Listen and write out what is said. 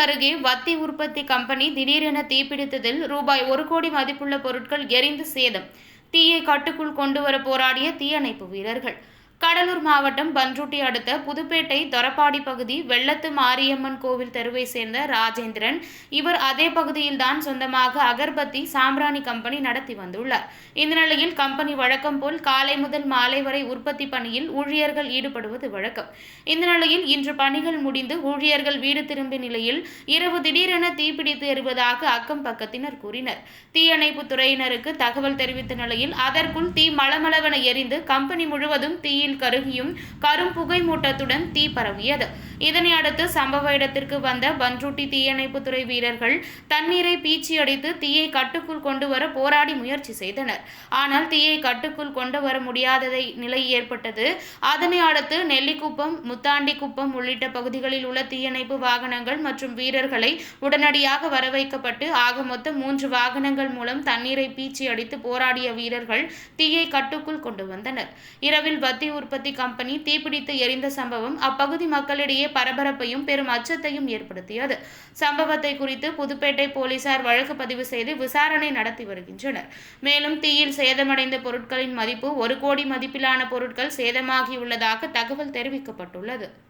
அருகே வத்தி உற்பத்தி கம்பெனி திடீரென தீப்பிடித்ததில் ரூபாய் ஒரு கோடி மதிப்புள்ள பொருட்கள் எரிந்து சேதம். தீயை கட்டுக்குள் கொண்டுவர போராடிய தீயணைப்பு வீரர்கள். கடலூர் மாவட்டம் பன்ருட்டி அடுத்த புதுப்பேட்டை தொரப்பாடி பகுதி வெள்ளத்து மாரியம்மன் கோவில் தெருவை சேர்ந்த ராஜேந்திரன். இவர் அதே பகுதியில்தான் சொந்தமாக அகர்பத்தி சாம்பிராணி கம்பெனி நடத்தி வந்துள்ளார். இந்த நிலையில் கம்பெனி வழக்கம் போல் காலை முதல் மாலை வரை உற்பத்தி பணியில் ஊழியர்கள் ஈடுபடுவது வழக்கம். இந்த நிலையில் இன்று பணிகள் முடிந்து ஊழியர்கள் வீடு திரும்பிய நிலையில் இரவு திடீரென தீப்பிடித்து எறுவதாக அக்கம் பக்கத்தினர் கூறினர். தீயணைப்பு துறையினருக்கு தகவல் தெரிவித்த நிலையில் அதற்குள் தீ மளமளவென எரிந்து கம்பெனி முழுவதும் தீயில் கருகியும் கரும் புகை மூட்டத்துடன் தீ பரவியது. இதனை அடுத்து சம்பவ இடத்திற்கு வந்த பன்ருட்டி தீயணைப்புத்துறை வீரர்கள் தண்ணீரை பீச்சி அடித்து தீயை கட்டுக்குள் கொண்டு வர போராடி முயற்சி செய்தனர். ஆனால் தீயை கட்டுக்குள் கொண்டு வர முடியாததை நிலை ஏற்பட்டது. அதனை அடுத்து நெல்லிக்குப்பம் முத்தாண்டிக்குப்பம் உள்ளிட்ட பகுதிகளில் உள்ள தீயணைப்பு வாகனங்கள் மற்றும் வீரர்களை உடனடியாக வரவைக்கப்பட்டு ஆக மொத்தம் மூன்று வாகனங்கள் மூலம் தண்ணீரை பீச்சி அடித்து போராடிய வீரர்கள் தீயை கட்டுக்குள் கொண்டு வந்தனர். இரவில் பத்தி உற்பத்தி கம்பெனி தீப்பிடித்து எரிந்த சம்பவம் அப்பகுதி மக்களிடையே பரபரப்பையும் பெரும் அச்சத்தையும் ஏற்படுத்தியது. சம்பவத்தை குறித்து புதுப்பேட்டை போலீசார் வழக்கு பதிவு செய்து விசாரணை நடத்தி வருகின்றனர். மேலும் தீயில் சேதமடைந்த பொருட்களின் மதிப்பு ஒரு கோடி மதிப்பிலான பொருட்கள் சேதமாகியுள்ளதாக தகவல் தெரிவிக்கப்பட்டுள்ளது.